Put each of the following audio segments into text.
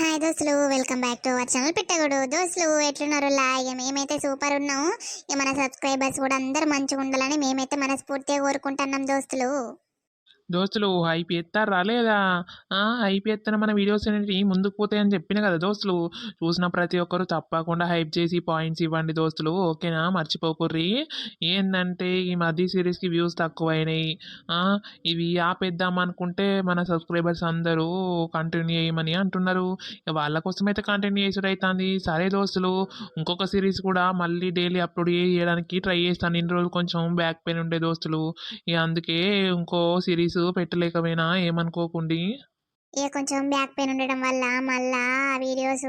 Hi దోస్తులు. Welcome back to our channel పెట్టగుడు. దోస్తులు ఎట్లున్నారు? లాగే మేమైతే సూపర్ ఉన్నాము. ఇక మన సబ్స్క్రైబర్స్ కూడా అందరు మంచిగా ఉండాలని మేమైతే మనస్ఫూర్తిగా కోరుకుంటున్నాం దోస్తులు. దోస్తులు హైప్ ఎత్తారా లేదా? హైప్ ఎత్తన మన వీడియోస్ అనేవి ముందుకు పోతాయని చెప్పిన కదా దోస్తులు. చూసిన ప్రతి ఒక్కరు తప్పకుండా హైప్ చేసి పాయింట్స్ ఇవ్వండి దోస్తులు. ఓకేనా? మర్చిపోకుర్రి ఏంటంటే ఈ మధ్య సిరీస్కి వ్యూస్ తక్కువైనాయి. ఇవి ఆపేద్దాం అనుకుంటే మన సబ్స్క్రైబర్స్ అందరూ కంటిన్యూ చేయమని అంటున్నారు. వాళ్ళ కోసం అయితే కంటిన్యూ చేసుడు అవుతుంది సరే దోస్తులు ఇంకొక సిరీస్ కూడా మళ్ళీ డైలీ అప్లోడ్ చేయడానికి ట్రై చేస్తాను. ఇన్ని రోజులు కొంచెం బ్యాక్ పెయిన్ ఉండే దోస్తులు. ఇక అందుకే ఇంకో సిరీస్ పెట్టలేకపోయినా ఏమనుకోకుండి? ఇక కొంచెం బ్యాక్ పెయిన్ ఉండడం వల్ల మళ్ళా వీడియోస్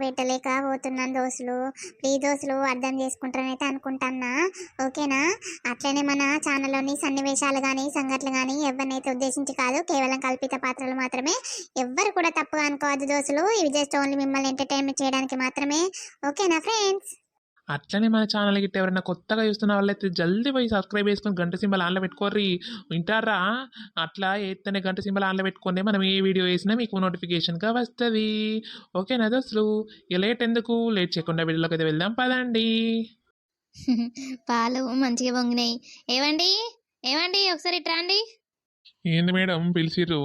పెట్టలేక పోతున్నాను దోస్తులు. ప్లీజ్ దోస్తులు అర్థం చేసుకుంటారనైతే అనుకుంటున్నా. ఓకేనా? అట్లనే మన ఛానల్లోని సన్నివేశాలు కానీ సంఘటనలు కానీ ఎవరినైతే ఉద్దేశించి కాదు కేవలం కల్పిత పాత్రలు మాత్రమే. ఎవ్వరు కూడా తప్పుగా అనుకోవద్దు దోస్తులు. ఇవి జస్ట్ ఓన్లీ మిమ్మల్ని ఎంటర్టైన్మెంట్ చేయడానికి మాత్రమే. ఓకేనా ఫ్రెండ్స్? అట్లనే మన ఛానల్ గిట్ట ఎవరైనా కొత్తగా చూస్తున్న వాళ్ళైతే జల్దీ పోయి సబ్స్క్రైబ్ చేసుకొని గంట సింబల్ ఆన్లో పెట్టుకోర్రి. వింటారా? అట్లా ఎత్తనే గంట సింబల్ ఆన్లో పెట్టుకుంటే మనం ఏ వీడియో వేసినా మీకు నోటిఫికేషన్గా వస్తుంది. ఓకేనా దోస్తులు? ఇక లేట్ ఎందుకు? లేట్ చేయకుండా వీడియోలోకి అయితే వెళ్దాం పదండి. పాలు మంచిగా పొంగినాయి. ఏవండి? ఏవండి? ఒకసారి ఇట్రా అండి ఏంది మేడం? పిలిచిర్రు.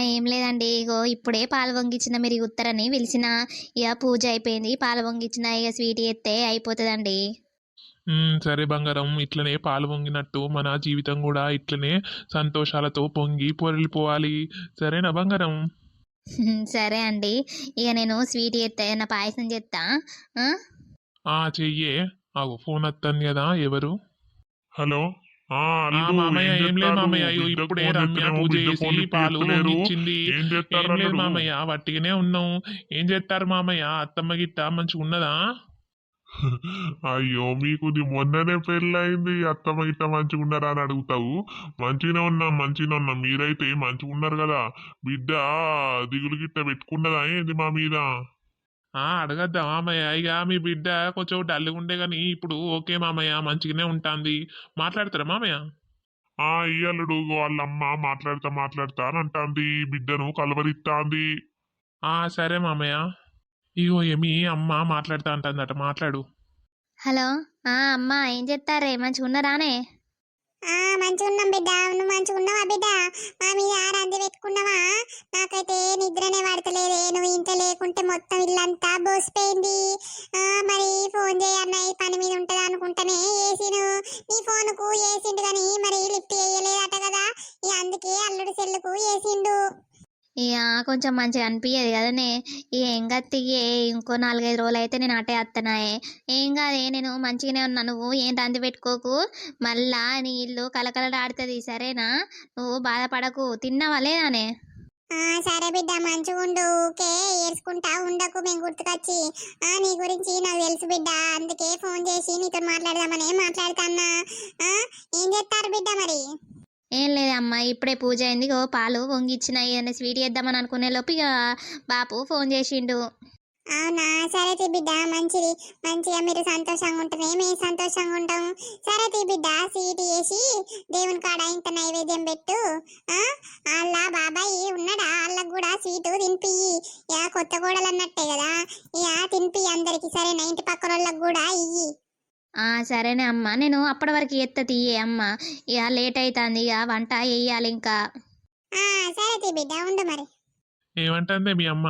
ఏం లేదండి. ఇగో ఇప్పుడే పాలు పొంగిచ్చిన మీరు ఉత్తరని పిలిచిన ఇక పూజ అయిపోయింది. పాలు పొంగిచ్చిన ఇక స్వీట్ ఎత్తే అయిపోతుందండి. సరే బంగారం ఇట్లనే పాలు పొంగినట్టు మన జీవితం కూడా ఇట్లనే సంతోషాలతో పొంగి పొరలిపోవాలి. సరేనా బంగారం? సరే అండి. ఇక నేను స్వీట్ ఎత్తా ఏదైనా పాయసం చేస్తా ఆ? ఆ చెయ్యే. ఆగు ఫోన్ వస్తుంది కదా ఎవరు? హలో? మామయ్య ఏం లేదు? మామయ్య ఇప్పుడే రమ్య పూజ చేసి పాలు. ఇచ్చింది లేదు? మామయ్య వట్టిగానే ఉన్నాం. ఏం చేస్తారు మామయ్య? అత్తమ్మ గిట్ట మంచిగా ఉన్నదా? అయ్యో మీకు మొన్ననే పెళ్ళయింది. అత్తమ్మ గిట్ట మంచిగా ఉన్నారా అని అడుగుతావు? మంచిగానే ఉన్నాం మంచిగానే ఉన్నాం. మీరైతే మంచిగా ఉన్నారు కదా. బిడ్డ దిగులు గిట్ట పెట్టుకున్నదా ఏంది మా మీద? ఆ అడగద్దా మామయ్య. ఇక మీ బిడ్డ కొంచెం డల్గా ఉండే కానీ ఇప్పుడు ఓకే మామయ్య మంచిగానే ఉంటుంది. మాట్లాడతారా మామయ్య? ఆ ఈ అల్లుడు వాళ్ళ అమ్మ మాట్లాడతా మాట్లాడతా అని అంటాంది. బిడ్డను కలవరిస్తాంది ఆ సరే మామయ్య. ఇగో ఏమి అమ్మ మాట్లాడుతా అంటుందట. మాట్లాడు. హలో. ఆ అమ్మ ఏం చేస్తారే మంచిగా ఉన్నారానే ఆ మంచిగా ఉన్నాం బిడ్డ. నువ్వు మంచిగా ఉన్నావా బిడ్డ? మా మీద రంది పెట్టుకున్నావా? నాకైతే నిద్రనే పడతలేదే. నువ్వు ఇంత లేకుంటే మొత్తం ఇల్లంతా బోసిపోయింది. మరి ఫోన్ చేయన్న ఈ పని మీద ఉంటుంది అనుకుంటేనే వేసిను నీ ఫోన్కు వేసిండు కానీ మరి లిఫ్ట్ చేయలేదట కదా. ఇక అందుకే అల్లుడు సెల్లుకు వేసిండు ఇక కొంచెం మంచిగా అనిపించేది కదనే ఇక ఏం గత్తిగే ఇంకో నాలుగైదు రోజులు అయితే నేను అటే వస్తున్నాయే ఏం కాదే నేను మంచిగానే ఉన్నా. నువ్వు ఏం తంది పెట్టుకోకు. మళ్ళా నీ ఇల్లు కలకలడాడుతుంది సరేనా? నువ్వు బాధపడకు. తిన్నావా లేదానే ఆ సరే బిడ్డ మంచిగా ఉండు. ఊకే ఏడ్చుకుంటా ఉండకు మేము గుర్తుకొచ్చి. ఆ నీ గురించి నాకు తెలుసు బిడ్డ. అందుకే ఫోన్ చేసి నీతో మాట్లాడదామని మాట్లాడుతాన్నా. ఆ ఏం చేస్తారు బిడ్డ మరి? ఏం లేదమ్మా ఇప్పుడే పూజ అయింది. ఓ పాలు పొంగిచ్చిన ఏదైనా స్వీట్ చేద్దామని అనుకునే లోపు ఇక బాపు ఫోన్ చేసిండు. అవునా? సరే తీ బిడ్డ మంచిది. మంచిగా మీరు సంతోషంగా ఉంటుంది మేము సంతోషంగా ఉంటాం సరే తీ బిడ్డ సీట్ వేసి దేవుని కాడ ఇంత నైవేద్యం పెట్టు. ఆ? బాబాయ్ ఉన్నాడా? వాళ్ళకు కూడా స్వీటు తినిపి యా కొత్త కోడలు అన్నట్టే కదా. ఇక తినిపి అందరికి. సరేనా? ఇంటి పక్కన వాళ్ళకి కూడా ఇయ్యి. సరేనే అమ్మా. నేను అప్పటి వరకు ఎత్త తీయే అమ్మ. ఇక లేట్ అవుతుంది ఇక వంట వేయాలి ఇంకా. ఆ సరే తీ బిడ్డ ఉండు మరి. ఏమంటుందే మీ అమ్మ?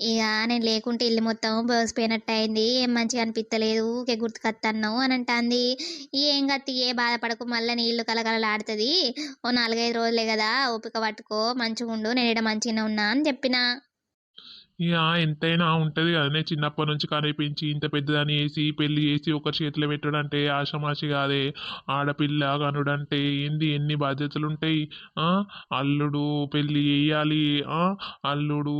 ఇక నేను లేకుంటే ఇల్లు మొత్తం బోసిపోయినట్టు అయింది ఏం మంచిగా అనిపించలేదు ఊకే గుర్తుకొత్తన్నావు అని అంటాంది. ఏం కత్తి ఏ బాధపడకు. మళ్ళీ నీళ్ళు కలకలలాడుతుంది ఓ నాలుగైదు రోజులే కదా ఓపిక పట్టుకో. మంచిగా ఉండు నేను ఈడ మంచిగానే ఉన్నా అని చెప్పిన. ఇక ఎంతైనా ఉంటుంది కదనే చిన్నప్పటి నుంచి కనిపించి ఇంత పెద్దదాన్ని వేసి పెళ్ళి చేసి ఒకరి చేతిలో పెట్టడం అంటే ఆషమాషి కాదే. ఆడపిల్ల కనుడంటే ఏంది? ఎన్ని బాధ్యతలు ఉంటాయి అల్లుడు పెళ్ళి చేయాలి. అల్లుడు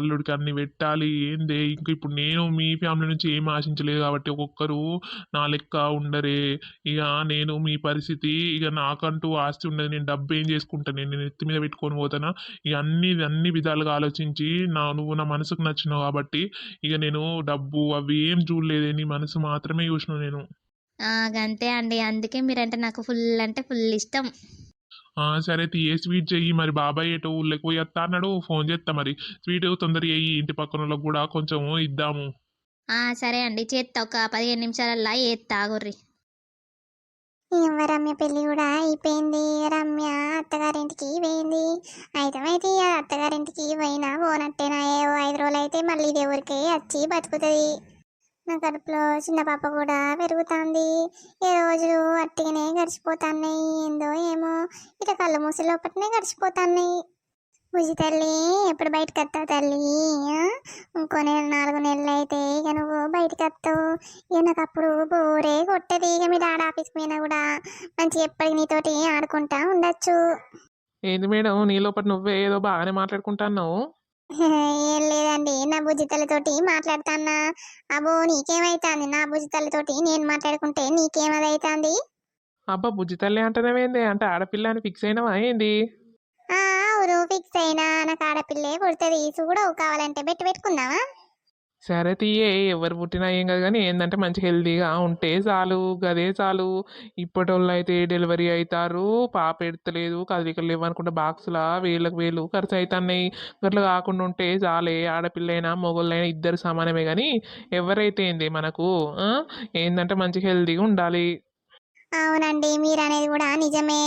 అల్లుడికి అన్ని పెట్టాలి. ఏందే? ఇంక ఇప్పుడు నేను మీ ఫ్యామిలీ నుంచి ఏం ఆశించలేదు కాబట్టి ఒక్కొక్కరు నా లెక్క ఉండరే. ఇక నేను మీ పరిస్థితి ఇక నాకంటూ ఆస్తి ఉండదు నేను డబ్బు ఏం చేసుకుంటాను నేను ఎత్తి మీద పెట్టుకొని పోతానా? ఇక అన్ని అన్ని విధాలుగా ఆలోచించి నా నువ్వు నా మనసుకు నచ్చినావు కాబట్టి ఇక నేను డబ్బు అవి ఏం చూడలేదే నీ మనసు మాత్రమే చూసిన నేను. గంతే అండి. అందుకే మీరంటే నాకు ఫుల్ అంటే ఫుల్ ఇష్టం. సరే తీయే స్వీట్ చెయ్యి మరి బాబాయ్ ఎటు ఊళ్ళకి పోయి వస్తా అన్నాడు ఫోన్ చేస్తా మరి. స్వీట్ తొందరగా అయ్యి ఇంటి పక్కన కూడా కొంచెం ఇద్దాము. సరే అండి. చేత్తా ఒక పదిహేను నిమిషాలల్లా ఏత్తా ఆగుర్రి. ఇవ్వ రమ్య పెళ్ళి కూడా అయిపోయింది. రమ్య అత్తగారింటికి పోయింది. అయితే ఇక అత్తగారింటికి పోయినా పోనట్టేనా? ఏవో ఐదు రోజులు అయితే మళ్ళీ ఇదే ఊరికే వచ్చి బతుకుతుంది. నా కడుపులో చిన్న పాప కూడా పెరుగుతుంది. ఏ రోజులు అట్టిగానే గడిచిపోతున్నాయి. ఏందో ఏమో ఇక కళ్ళు మూసి లోపలనే గడిచిపోతున్నాయి. బుజ్జి తల్లి ఎప్పుడు బయటకు వస్తావు తల్లి? ఇంకో నెల నాలుగు నెలలు అయితే ఇక నువ్వు బయటకు వస్తావు ఇక నాకు అప్పుడు బోరే కొట్టది. ఇక మీ డాడీ ఆఫీస్కి పోయినా కూడా మంచి ఎప్పటికి నీతోటి ఆడుకుంటా ఉండొచ్చు. ఏంది మేడం? నీ లోపల నువ్వే ఏదో బాగానే మాట్లాడుకుంటున్నావు. ఏం లేదండి. నా బుజ్జితలతోటి మాట్లాడుతాన్నా. అబ్బో నీకేమైతుంది? నా బుజ్జితలతోటి నేను మాట్లాడుకుంటే నీకేమదైతుంది? అబ్బా బుజ్జి తల్లి అంటేనేమైంది అంటే ఆడపిల్ల అని ఫిక్స్ అయినావా ఏంది? ఆ అవును. ఫిక్స్ అయినా. నాకు ఆడపిల్లే పుడుతుంది. చూడవు కావాలంటే బెట్టు పెట్టుకుందామా? సరే తీయే ఎవరు పుట్టినా ఏం కాదు కానీ ఏంటంటే మంచి హెల్దీగా ఉంటే చాలు గదే చాలు. ఇప్పటి వాళ్ళు అయితే డెలివరీ అవుతారు పాప ఎడతలేదు కదలికలు లేవనుకుంటే బాక్సులా వేలకు వేలు ఖర్చు అవుతున్నాయి గట్లా కాకుండా ఉంటే చాలే ఆడపిల్లైనా మొగోళ్ళైనా ఇద్దరు సమానమే కానీ ఎవరైతే ఏంది మనకు ఏంటంటే మంచి హెల్దీగా ఉండాలి. అవునండి మీరు అనేది కూడా నిజమే.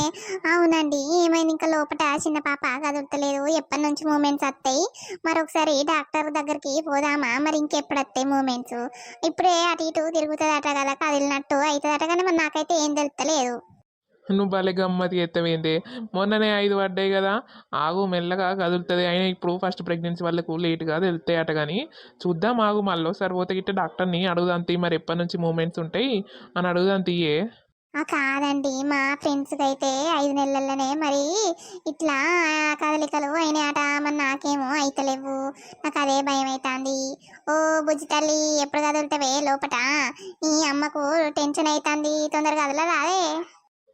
అవునండి ఏమైంది? ఇంకా లోపల చిన్న పాప కదులుతలేదు ఎప్పటి నుంచి మూమెంట్స్ వస్తాయి? మరొకసారి డాక్టర్ దగ్గరికి పోదామా? మరి ఇంకెప్పుడు వస్తాయి మూమెంట్స్? ఇప్పుడే అటు ఇటు తిరుగుతుందట కదా కదిలినట్టు అవుతుందట కానీ మరి నాకైతే ఏం తెలుస్తలేదు. నువ్వు భలే గమ్మతి ఎత్తవేంది? మొన్ననే ఐదు పడ్డాయి కదా ఆగు మెల్లగా కదులుతుంది. అయినా ఇప్పుడు ఫస్ట్ ప్రెగ్నెన్సీ వాళ్ళకు లేట్గా తెలుస్తాయి కానీ చూద్దాం ఆగు మళ్ళీ ఒకసారి గిట్ట డాక్టర్ని అడుగుదాం తీ మరి ఎప్పటి నుంచి మూమెంట్స్ ఉంటాయి? అని అడుగుదాం తీయే కాదండి. మా ఫ్రెండ్స్కి అయితే ఐదు నెలల్లోనే మరి ఇట్లా కదలికలు అయినాయట మరి నాకేమో అయితలేవు. నాకు అదే భయం అవుతుంది ఓ బుజ్జి తల్లి ఎప్పుడు కదులుతావే లోపట? నీ అమ్మకు టెన్షన్ అవుతుంది తొందరగా కదలదా అదే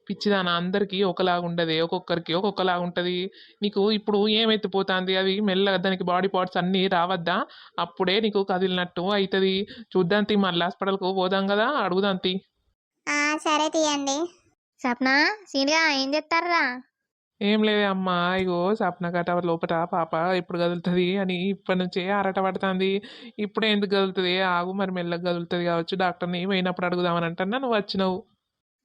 పిచ్చిదాన అందరికీ ఒకలాగా ఉండదు. ఒక్కొక్కరికి ఒక్కొక్కలాగా ఉంటుంది. నీకు ఇప్పుడు ఏమైతే అది మెల్లగా దానికి బాడీ పార్ట్స్ అన్నీ రావద్దా? అప్పుడే నీకు కదిలినట్టు అవుతుంది చూద్దాంతి మళ్ళీ హాస్పిటల్కు పోదాం కదా అడుగుదాంతి సరే తీయండి. సప్న సీనిగా ఏం చేస్తారా ఏం లేదే అమ్మా ఇగో సప్న గట లోపల పాప ఎప్పుడు కదులుతుంది అని ఇప్పటి నుంచే ఆరాట పడుతుంది. ఇప్పుడే ఎందుకు కదులుతుంది? ఆగు మరి మెల్లగా కదులుతుంది కావచ్చు. డాక్టర్ని పోయినప్పుడు అడుగుదామని అంటున్నా నువ్వు వచ్చినావు.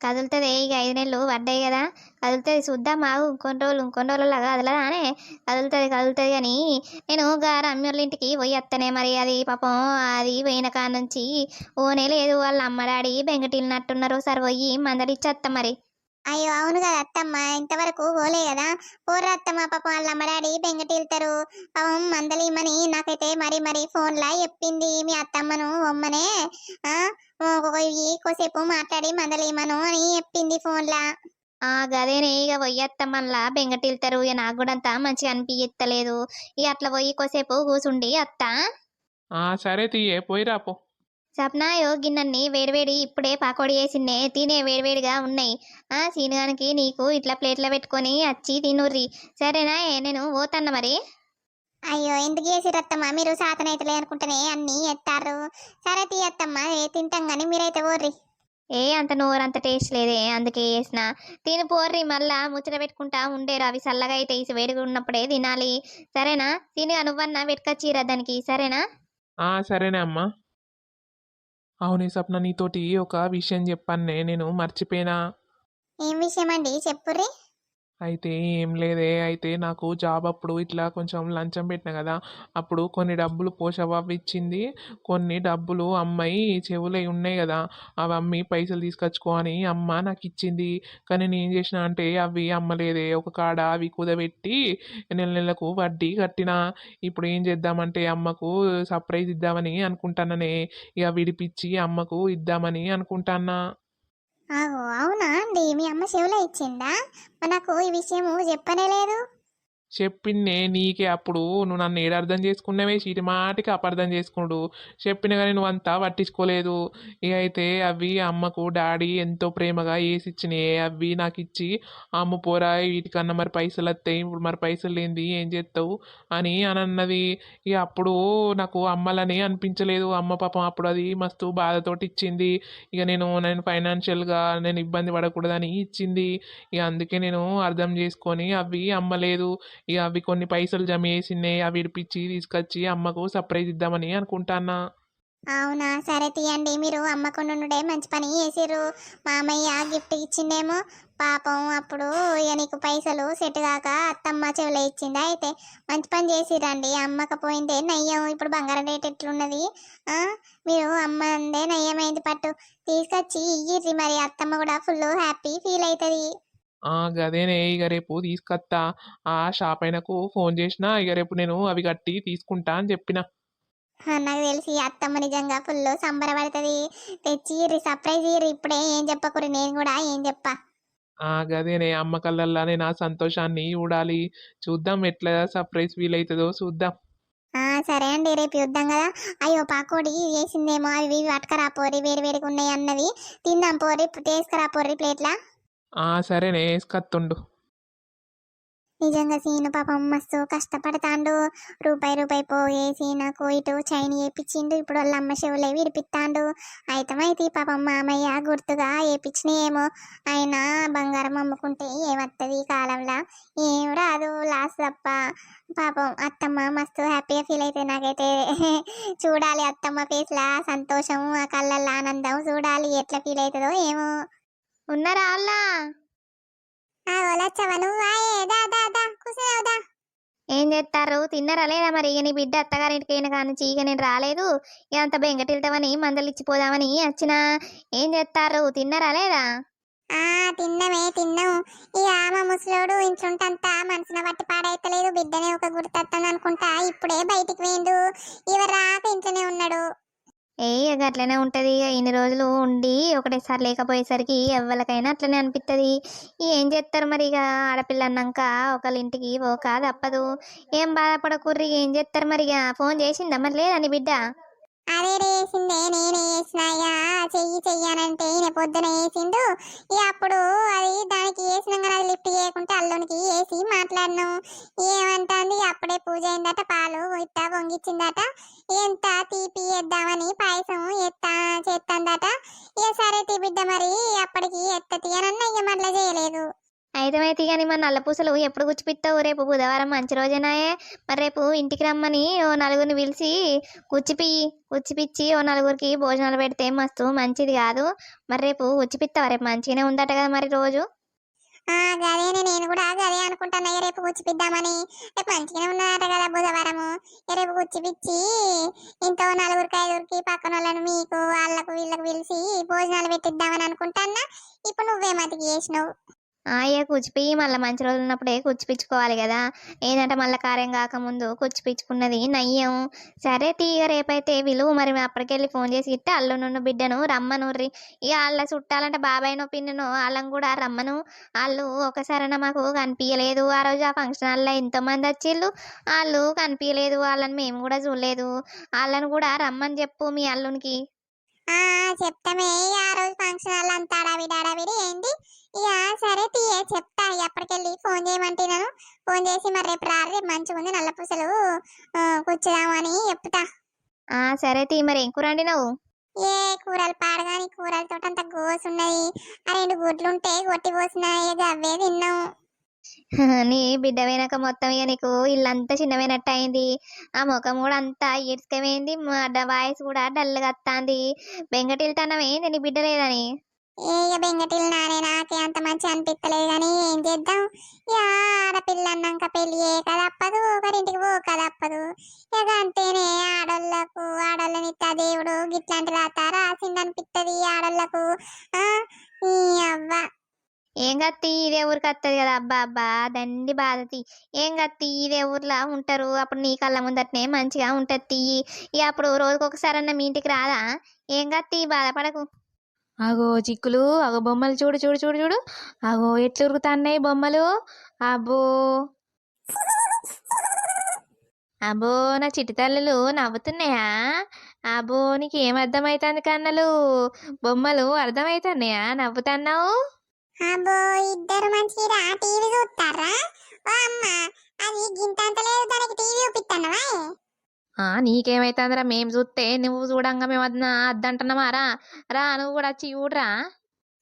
కదులుతుంది. ఇక ఐదు నెలలు పడ్డాయి కదా. కదులుతుంది చూద్దాం మావు ఇంకొన్ని రోజులు ఇంకొన్ని రోజులు కదలదానే కదులుతుంది కదులుతుంది కానీ నేను గా రమ్యోళ్ళ ఇంటికి పోయి వస్తానే మరి. అది పాపం అది పోయిన కాడ నుంచి ఓనే లేదు వాళ్ళ అమ్మడాడి బెంగటిల్లినట్టున్నారు సరే పోయి మందలిచ్చేస్తాం మరి. అయ్యో అవును కదా అత్తమ్మ. ఇంతవరకు పోలే కదా. పోర్రా అత్తమ్మ పాపం వాళ్ళ అమ్మ డాడీ బెంగటిల్తారు. పాపం మందలిమని నాకైతే మరి మరి ఫోన్లా చెప్పింది మీ అత్తమ్మను అమ్మనే. ఆ కొద్దిసేపు మాట్లాడి మందలిమను అని చెప్పింది ఫోన్లా. ఆ గదేనే ఇక మళ్ళా బెంగటిల్తారు. ఇక నాకు కూడా అంతా మంచిగా అనిపించలేదు ఇక అట్లా పోయి కొసేపు కూసుండి అత్తా. ఆ సరే తీయే పోయి రాపో సప్నా యో గిన్నెన్ని వేడివేడి ఇప్పుడే పాకోడి వేసిందే తినే వేడివేడిగా ఉన్నాయి. ఆ సీనుగానికి నీకు ఇట్లా ప్లేట్లో పెట్టుకొని వచ్చి తినుర్రి. సరేనా నేను పోతాన్న మరి. అయ్యో ఎందుకు చేసిరత్తమ్మ మీరు సాతనైతలే అనుకుంటేనే అన్ని ఎత్తారు సరే తీయత్తమ్మ ఏ తింటాం గాని మీరైతే ఓర్రి ఏ అంత నోరు అంత టేస్ట్ లేదే అందుకే వేసిన తిని పోర్రి మళ్ళా ముచ్చట పెట్టుకుంటా ఉండేరు. అవి చల్లగా అయితే ఇసి వేడిగా ఉన్నప్పుడే తినాలి. సరేనా? తిని నువ్వన్నా పెట్టుకొచ్చిరా దానికి సరేనా? ఆ సరేనే అమ్మా. అవునే సప్న నీతోటి ఒక విషయం చెప్పాను నేను మర్చిపోయినా. ఏం విషయం అండి చెప్పుర్రి. అయితే ఏం లేదే. అయితే నాకు జాబ్ అప్పుడు ఇట్లా కొంచెం లంచం పెట్టిన కదా అప్పుడు కొన్ని డబ్బులు పోషవ్వ ఇచ్చింది. కొన్ని డబ్బులు అమ్మాయి చెవులై ఉన్నాయి కదా అవి అమ్మి పైసలు తీసుకొచ్చుకో అని అమ్మ నాకు ఇచ్చింది. కానీ నేను ఏం చేసిన అంటే అవి అమ్మలేదే. ఒక కాడ అవి కుదబెట్టి నెల నెలకు వడ్డీ కట్టిన. ఇప్పుడు ఏం చేద్దామంటే అమ్మకు సర్ప్రైజ్ ఇద్దామని అనుకుంటాననే. ఇక విడిపించి అమ్మకు ఇద్దామని అనుకుంటానా ఆగో అవునా అండి? మీ అమ్మ చెవులో ఇచ్చిందా? మనకు నాకు ఈ విషయము చెప్పనే లేదు. చెప్పిందే నీకే అప్పుడు. నువ్వు నన్ను ఏడర్థం అర్థం చేసుకున్నావే? చీటి మాటికి అపార్థం చేసుకుండు చెప్పిన కానీ నువ్వు అంతా పట్టించుకోలేదు. ఇక అయితే అవి అమ్మకు డాడీ ఎంతో ప్రేమగా వేసి ఇచ్చినాయి అవి నాకు ఇచ్చి అమ్మ పోరా వీటికన్నా మరి పైసలు వస్తాయి ఇప్పుడు మరి పైసలు లేనిది ఏం చేస్తావు అని అని అన్నది ఇక అప్పుడు నాకు అమ్మలని అనిపించలేదు. అమ్మ పాపం అప్పుడు అది మస్తు బాధతోటి ఇచ్చింది ఇక నేను నేను ఫైనాన్షియల్గా నేను ఇబ్బంది పడకూడదని ఇచ్చింది. ఇక అందుకే నేను అర్థం చేసుకొని అవి అమ్మలేదు ఇక అవి కొన్ని పైసలు జమ చేసినాయి అవి ఇడిపించి తీసుకొచ్చి అమ్మకు సర్ప్రైజ్ ఇద్దామని అనుకుంటానా అవునా? సరే తీయండి. మీరు అమ్మకుండా ఉండే మంచి పని చేసిర్రు. మామయ్య గిఫ్ట్ ఇచ్చిండేమో. పాపం అప్పుడు ఇక నీకు పైసలు సెట్ కాక అత్తమ్మ చెవిలో ఇచ్చిందా అయితే మంచి పని చేసిరండి అమ్మకపోయిందే నయ్యం. ఇప్పుడు బంగారం రేట్ ఎట్లున్నది? మీరు అమ్మ అందే నయ్యమైంది పట్టు. తీసుకొచ్చి ఇయ్యిర్రి మరి. అత్తమ్మ కూడా ఫుల్ హ్యాపీ ఫీల్ అవుతుంది. గదేనే ఇక రేపు తీసుకొస్తా ఆ షాప్ అయినకు ఫోన్ చేసిన ఇక రేపు నేను అవి కట్టి తీసుకుంటా అని చెప్పిన. నాకు తెలిసి అత్తమ్మ నిజంగా ఫుల్ సంబరపడుతుంది తెచ్చి సర్ప్రైజ్ ఇప్పుడే ఏం చెప్పకురి నేను కూడా ఏం చెప్పా. ఆ గదేనే అమ్మ కళ్ళల్లా నేను ఆ సంతోషాన్ని చూడాలి. చూద్దాం ఎట్లా సర్ప్రైజ్ ఫీల్ అవుతుందో చూద్దాం. సరే అండి రేపు చూద్దాం కదా. అయ్యో పాకోడి వేసిందేమో అవి పట్టుకరా పోరి వేడి వేడిగా ఉన్నాయి అన్నవి తిందాం పోరి తీసుకురా పోరి ప్లేట్లా. ఆ సరేనే వేసుకత్తుండు నిజంగా సీను పాపం మస్తు కష్టపడతాండు. రూపాయి రూపాయి పోయేసి నాకు ఇటు చైన్ వేపించిండు ఇప్పుడు వాళ్ళ అమ్మ చెవులే విడిపిస్తాండు అయితమైతే పాపం మామయ్య గుర్తుగా వేపించినాయేమో ఆయన బంగారం అమ్ముకుంటే ఏమత్తది ఈ కాలంలో? ఏం రాదు లాస్ తప్ప. పాపం అత్తమ్మ మస్తు హ్యాపీగా ఫీల్ అయితే నాకైతే చూడాలి అత్తమ్మ ఫేస్లా సంతోషం ఆ కళ్ళల్లో ఆనందం చూడాలి. ఎట్లా ఫీల్ అవుతుందో ఏమో. ఉన్నారా అల్లా? ఏ చేస్తారు? తిన్నారా లేదా మరి? ఇక నీ బిడ్డ అత్తగారింటికి అయిన కానించి ఇక నేను రాలేదు. ఇక అంత బెంగటిల్తామని మందలు ఇచ్చిపోదామని వచ్చిన. ఏం చేస్తారు? తిన్నారా లేదా? ఆ తిన్నమే తిన్నాం ఇక మా ముసలోడు ఇంట్లుంటంతా మనసున బట్టి పాడైతలేదు. బిడ్డనే ఒక గుర్తొస్తాను అనుకుంటా ఇప్పుడే బయటికి పోయిండు. ఇవ రాక ఇంట్లోనే ఉన్నాడు. ఏ ఇక అట్లనే ఉంటుంది. ఇక ఇన్ని రోజులు ఉండి ఒకటేసారి లేకపోయేసరికి ఎవరికైనా అట్లనే అనిపిస్తుంది ఏం చేస్తారు మరి ఇక ఆడపిల్ల అన్నాక ఒకళ్ళ ఇంటికి పోక తప్పదు ఏం బాధపడకూర్రి? ఏం చేస్తారు మరి ఇక ఫోన్ చేసిందా మరి లేదని బిడ్డ? అదే వేసిందే నేనే వేసిన చెయ్యి చెయ్యానంటే ఈయన పొద్దున వేసిండు ఇక అప్పుడు అది దానికి వేసినాక అది లిఫ్ట్ చేయకుంటే అల్లునికి వేసి మాట్లాడినాం. ఏమంటుంది పూజ అయిందట పాలు ఇట్ట పొంగిచ్చిందట. ఎంత తీపి వేద్దామని పాయసం ఎత్తా చేస్తుందట ఇక సరే తీ బిడ్డ మరి అప్పటికి ఎత్తతి అని అన్న ఇక మళ్ళీ చేయలేదు. అయితే కానీ మన నల్లపూసలు ఎప్పుడు గుచ్చిపిస్తావు రేపు బుధవారం మంచి రోజేనాయే. మరి రేపు ఇంటికి రమ్మని ఓ నలుగురిని పిలిచి గుచ్చిపియి గుచ్చిపిచ్చి ఓ నలుగురికి భోజనాలు పెడితే మస్తు మంచిది కాదు. మరి రేపు గుచ్చిపిస్తావు రేపు మంచిగానే ఉందట కదా మరి రోజు. అదేనే నేను కూడా గదే అనుకుంటాను. రేపు కూర్చిపిద్దామని. రేపు మంచిగానే ఉన్నారట కదా బుధవారము. రేపు కూర్చిపిచ్చి ఇంట్లో నలుగురికి ఐదుగురికి పక్కన వాళ్ళని మీకు వాళ్ళకు వీళ్ళకు పిలిచి భోజనాలు పెట్టిద్దామని అనుకుంటాన్నా. ఇప్పుడు నువ్వే మతికి చేసినావు? అయ్యే కూచిపి మళ్ళీ మంచి రోజులు ఉన్నప్పుడే కూర్చిపించుకోవాలి కదా. ఏంటంటే మళ్ళీ కార్యం కాకముందు కూర్చిపించుకున్నది నయ్యం. సరే తీగ రేపైతే విలువ మరి అప్పటికెళ్ళి ఫోన్ చేసి ఇస్తే అల్లు బిడ్డను రమ్మనుర్రి ఇక వాళ్ళ చుట్టాలంటే బాబాయ్నో పిన్నను వాళ్ళని కూడా రమ్మను. వాళ్ళు ఒకసారైనా మాకు కనిపించలేదు ఆ రోజు ఆ ఫంక్షన్ హాల్లో ఎంతోమంది వచ్చిళ్ళు. వాళ్ళు కనిపించలేదు వాళ్ళని మేము కూడా చూడలేదు. వాళ్ళని కూడా రమ్మని చెప్పు మీ అల్లునికి. చెప్తామే. ఆ రోజు ఫంక్షన్ హాల్ అంతా అడావిడి అడావిడి ఏంది? ఇక సరే తీయే చెప్తా. ఇక అప్పటికెళ్ళి ఫోన్ చేయమంటే నేను ఫోన్ చేసి మరి రేపు రారు రేపు మంచిగా ఉంది నల్ల పూసలు కూర్చుదామని చెప్తా. ఆ సరే తీ మరి ఏం కూర వండినావు? ఏ కూరలు పాడగాని కూరలతో అంత గోసు ఉన్నది ఆ రెండు గుడ్లు ఉంటే కొట్టి పోసినాయి అవే తిన్నాం. నీ బిడ్డ వెనక మొత్తం ఇక నీకు ఇల్లంతా చిన్నమైనట్టు అయింది ఆ ముఖం కూడా అంతా ఇటుకమైంది వాయిస్ కూడా డల్గా వస్తుంది బెంగటిల్తనం ఏంది? నీ బిడ్డ లేదని? ఏ ఇక బెంగటిల్ నానే. నాకే అంత మంచి అనిపిస్తలేదు కానీ ఏం చేద్దాం? ఇక ఆడపిల్ల అన్నాక పెళ్ళి చేయక తప్పదు. ఒకరింటికి పోక తప్పదు. ఇక అంతేనే. ఆడోళ్ళకు ఆడోళ్ళని ఇత్తా దేవుడు గిట్లాంటి రాత రాసింది అనిపిస్తుంది ఆడోళ్ళకు. ఈ అవ్వ. ఏం కత్తి ఇదే ఊరికి వస్తుంది కదా. అబ్బా అబ్బా దండి బాధతి ఏం కత్తి ఇదే ఊర్లో ఉంటారు. అప్పుడు నీ కళ్ళ ముందటనే మంచిగా ఉంటుంది తీయి ఇక అప్పుడు రోజుకొకసారన్నా మీ ఇంటికి రాదా? ఏం కత్తి బాధపడకు. అగో చిక్కులు అగో బొమ్మలు చూడు చూడు చూడు చూడు. అగో ఎట్లు ఉరుకుతాన్నాయి బొమ్మలు? అబ్బో. అబ్బో నా చిట్టి తల్లులు నవ్వుతున్నాయా? అబ్బో నీకు ఏం అర్థమవుతుంది కన్నలు? బొమ్మలు అర్థమవుతున్నాయా నవ్వుతున్నావు? అబ్బో ఇద్దరు మంచిగా టీవీ చూస్తారా? ఓ అమ్మ అది గింతంత లేదు దానికి టీవీ చూపిస్తానవా ఆ నీకేమైతుందిరా మేం చూస్తే నువ్వు చూడంగా మేము అద్ద అద్దంటున్నామా రా రా నువ్వు కూడా వచ్చి చూడరా.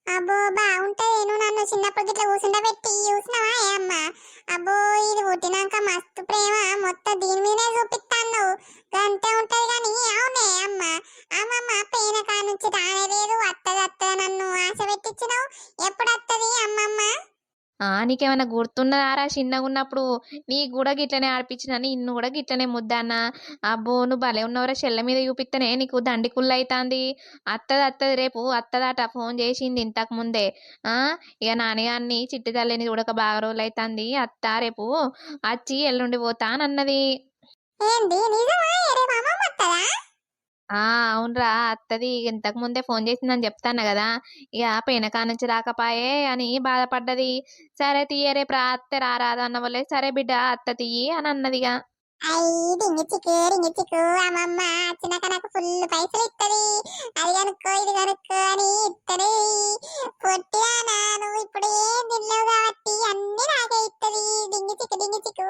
అబ్బో బాగుంటది నువ్వు నన్ను చిన్నప్పుడు గిట్ల కూర్చుండబెట్టి చూసినావా ఏ అమ్మ? అబ్బో ఇది పుట్టినాక మస్తు ప్రేమ మొత్తం దీని మీదే నీకేమైనా గుర్తున్నదారా చిన్నగా ఉన్నప్పుడు నీకు కూడా గిట్లనే ఆడిపించిన నిన్ను కూడా గిట్లనే ముద్దన్న. అబ్బో నువ్వు భలే ఉన్నవరా చెల్ల మీద చూపిస్తేనే నీకు దండి కుళ్ళు అవుతుంది అత్తది అత్తది రేపు అత్తదాట ఫోన్ చేసింది ఇంతకు ముందే. ఆ? ఇక నాన్నగారిని చిట్టి తల్లిని చూడక బాగా రోజులు అవుతుంది అత్త రేపు వచ్చి ఎల్లుండి పోతా అన్నది ఏంది? నిజమా? రేపు అమ్మమ్మ వత్తదా ఆ! అవునరా. అత్తది ఇంతకు ముందే ఫోన్ చేసిందని చెప్తాను కదా. ఇక పెనకా నుంచి రాకపాయే అని బాధపడ్డది. సరే తీయ రేపు రా అత్త రారాదు అన్న వల్లే సరే బిడ్డ అత్త తీయి అని అన్నదిగా. అయ్యి డింగి చిక్కు డింగి చిక్కు అమ్మమ్మ వచ్చినాక నాకు ఫుల్ పైసలు ఇత్తది. అది కనుక్కో ఇది కనుక్కో అని ఇత్తది. నువ్వు ఇప్పుడు ఏం తినలేవు కాబట్టి అన్ని నాకే ఇత్తది. డింగి చిక్కు డింగి చిక్కు.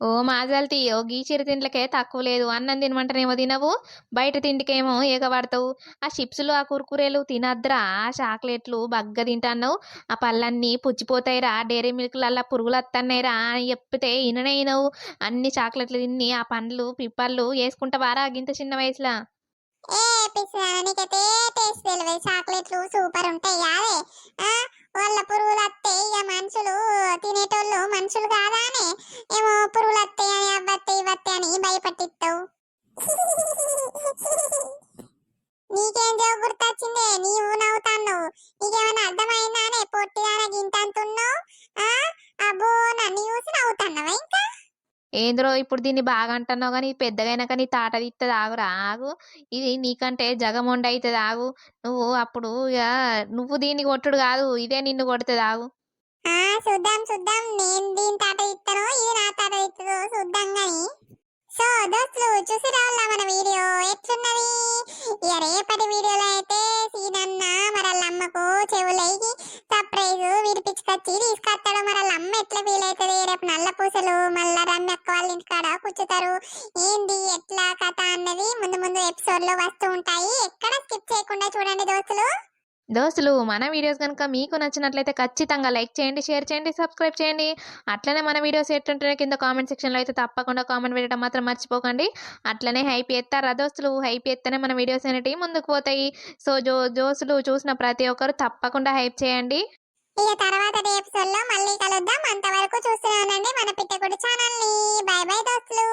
ఓ మాజాలు తీయో గీ చిరు తిండ్లకే తక్కువ లేదు. అన్నం తినమంటేనేమో తినవు బయట తిండికేమో ఏగబడతావు. ఆ చిప్స్లు ఆ కుర్కురేలు తినద్దురా ఆ చాక్లెట్లు బగ్గ తింటాన్నావు. ఆ పళ్ళన్నీ పుచ్చిపోతాయిరా డైరీ మిల్క్లల్లా పురుగులు వస్తున్నాయిరా అని చెప్తే ఇననే ఇనవు. అన్ని చాక్లెట్లు తిని ఆ పండ్లు పిప్పర్లు వేసుకుంటావారా గింత చిన్న వయసులో? ఏ పిచ్చిదానా నీకైతే టేస్ట్ తెలియదు చాక్లెట్లు సూపర్ ఉంటాయి అదే వాళ్ళ పురుగులు వస్తాయి ఇక మనుషులు తినేటోళ్ళు మనుషులు కాదానే. ఏమో పురుగులు వస్తాయి అని అవ్వత్తాయి ఇవ్వత్తాయి అని భయపట్టిస్తావు. నీకేం జోక్ గుర్తొచ్చిందే? నీవు నవ్వుతాను నీకేమైనా అర్థమైందానే? పొట్టిదానే గింతంతున్నావు? ఏంద్రో ఇప్పుడు దీన్ని బాగా అంటున్నావు కానీ పెద్దగైనాక నీ తాట తీస్తుంది ఆగురా ఆగు. ఇది నీకంటే జగమొండ అవుతుంది ఆగు. నువ్వు అప్పుడు ఇక నువ్వు దీన్ని కొట్టుడు కాదు ఇదే నిన్ను కొడుతుంది ఆగు. చూద్దాం చూద్దాం. నేను దీని తాట ఇస్తానో ఇది నా తాట ఇస్తుందో చూద్దాం కానీ సో దోస్తులు చూసి రావాలా మన వీడియో? ఎట్లున్నది? ఇక రేపటి వీడియోలో అయితే సీనన్న మరల్లమ్మకు చెవులైకి సర్ప్రైజ్ విడిపించుకొచ్చి తీసుకొస్తాడు. మరల్లమ్మ ఎట్లా ఫీల్ అవుతుంది రేపు నల్ల పూసలు మళ్ళా రమ్య అక్క వాళ్ళ ఇంటికాడ కూర్చుతారు. ఏంది? ఎట్లా కథ అన్నది ముందు ముందు ఎపిసోడ్లో వస్తూ ఉంటాయి. ఎక్కడ స్కిప్ చేయకుండా చూడండి దోస్తులు. దోస్తులు మన వీడియోస్ కనుక మీకు నచ్చినట్లయితే ఖచ్చితంగా లైక్ చేయండి షేర్ చేయండి సబ్స్క్రైబ్ చేయండి. అట్లనే మన వీడియోస్ ఎట్లుంటాయో కింద కామెంట్ సెక్షన్లో అయితే తప్పకుండా కామెంట్ పెట్టడం మాత్రం మర్చిపోకండి. అట్లనే హైప్ ఎత్తారా దోస్తులు? హైప్ ఎత్తనే మన వీడియోస్ అనేటివి ముందుకు పోతాయి. సో జో దోస్తులు చూసిన ప్రతి ఒక్కరు తప్పకుండా హైప్ చేయండి. ఇక తర్వాత మళ్ళీ కలుద్దాం. అంతవరకు చూస్తూనే ఉండండి మన పిట్టకుడి ఛానల్ బై బై దోస్తులు.